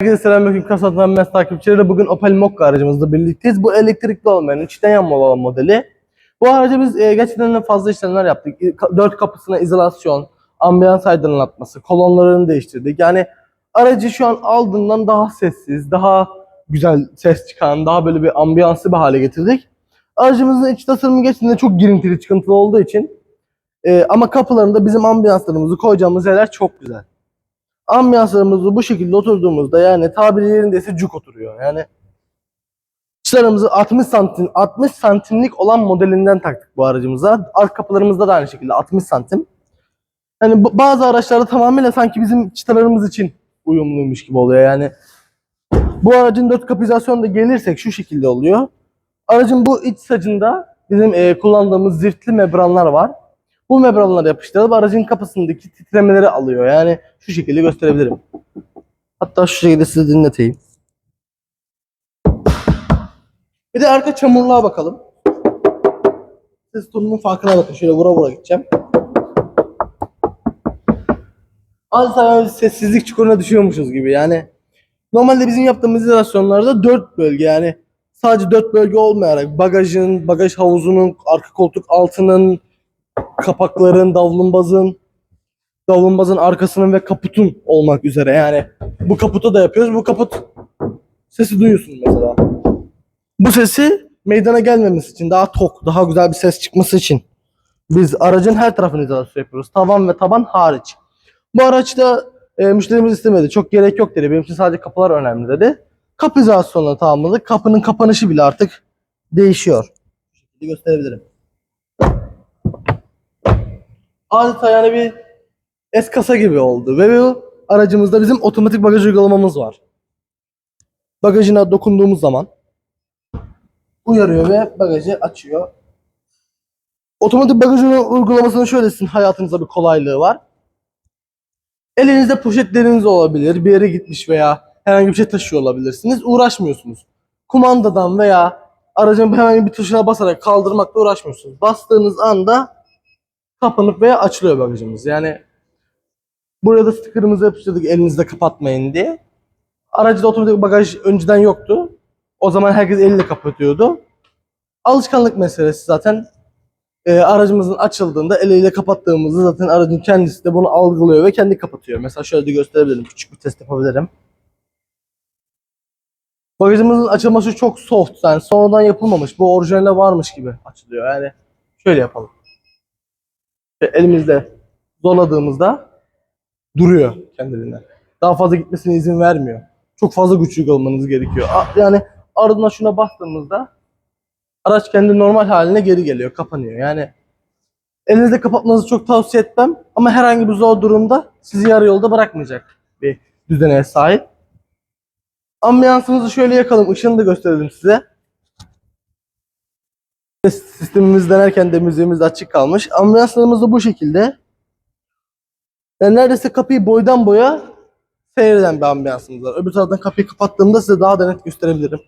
Herkese selamünaleyküm Kasat'tan mes takipçileri. Bugün Opel Mokka aracımızla birlikteyiz. Bu elektrikli olmayan, içten yanmalı olan modeli. Bu aracı biz e, gerçekten fazla işlemler yaptık. Dört kapısına izolasyon, ambiyans aydınlatması, kolonlarını değiştirdik. Yani aracı şu an aldığından daha sessiz, daha güzel ses çıkan, daha böyle bir ambiyanslı bir hale getirdik. Aracımızın iç tasarımı gerçekten de çok girintili, çıkıntılı olduğu için e, ama kapılarında bizim ambiyanslarımızı koyacağımız yerler çok güzel ambiyanslarımızı bu şekilde oturduğumuzda yani tabiri yerindeyse cuk oturuyor. Yani çıtalarımızı 60 santim 60 santimlik olan modelinden taktık bu aracımıza. Arka kapılarımızda da aynı şekilde 60 santim. Yani bazı araçlarda tamamıyla sanki bizim çıtalarımız için uyumluymuş gibi oluyor. Yani bu aracın dört kapizasyonu da gelirsek şu şekilde oluyor. Aracın bu iç sacında bizim e, kullandığımız ziftli membranlar var. Bu membranları yapıştırıp aracın kapısındaki titremeleri alıyor. Yani şu şekilde gösterebilirim. Hatta şu şekilde size dinleteyim. Bir de arka çamurluğa bakalım. Ses tonunun farkına bakın. Şöyle vura vura gideceğim. Adeta böyle sessizlik çukuruna düşüyormuşuz gibi yani. Normalde bizim yaptığımız izolasyonlarda dört bölge yani sadece dört bölge olmayarak bagajın, bagaj havuzunun, arka koltuk altının, kapakların, davlumbazın, davlumbazın arkasının ve kaputun olmak üzere yani bu kaputu da yapıyoruz. Bu kaput sesi duyuyorsun mesela. Bu sesi meydana gelmemesi için daha tok, daha güzel bir ses çıkması için biz aracın her tarafını izolasyon yapıyoruz. Tavan ve taban hariç. Bu araçta e, müşterimiz istemedi. Çok gerek yok dedi. Benim için sadece kapılar önemli dedi. Kapı izolasyonunu tamamladık. Kapının kapanışı bile artık değişiyor. Şekilde gösterebilirim. Adeta yani bir S kasa gibi oldu. Ve bu aracımızda bizim otomatik bagaj uygulamamız var. Bagajına dokunduğumuz zaman uyarıyor ve bagajı açıyor. Otomatik bagaj uygulamasının şöyle sizin hayatınızda bir kolaylığı var. Elinizde poşetleriniz olabilir. Bir yere gitmiş veya herhangi bir şey taşıyor olabilirsiniz. Uğraşmıyorsunuz. Kumandadan veya aracın herhangi bir tuşuna basarak kaldırmakla uğraşmıyorsunuz. Bastığınız anda kapanıp veya açılıyor bagajımız. Yani buraya da sticker'ımızı yapıştırdık elinizde kapatmayın diye. Aracda otomatik bagaj önceden yoktu. O zaman herkes eliyle kapatıyordu. Alışkanlık meselesi zaten. Ee, aracımızın açıldığında eliyle kapattığımızda zaten aracın kendisi de bunu algılıyor ve kendi kapatıyor. Mesela şöyle de gösterebilirim. Küçük bir test yapabilirim. Bagajımızın açılması çok soft. Yani sonradan yapılmamış. Bu orijinalde varmış gibi açılıyor. Yani şöyle yapalım. Elimizde zorladığımızda duruyor kendiliğinden. Daha fazla gitmesine izin vermiyor. Çok fazla güç uygulamanız gerekiyor. Yani ardından şuna bastığımızda araç kendi normal haline geri geliyor, kapanıyor. Yani elinizde kapatmanızı çok tavsiye etmem ama herhangi bir zor durumda sizi yarı yolda bırakmayacak bir düzene sahip. Ambiyansımızı şöyle yakalım, ışığını da gösterelim size. Sistemimiz denerken de müziğimiz açık kalmış. Ambiyanslarımız da bu şekilde. Yani neredeyse kapıyı boydan boya seyreden bir ambiyansımız var. Öbür taraftan kapıyı kapattığımda size daha da net gösterebilirim.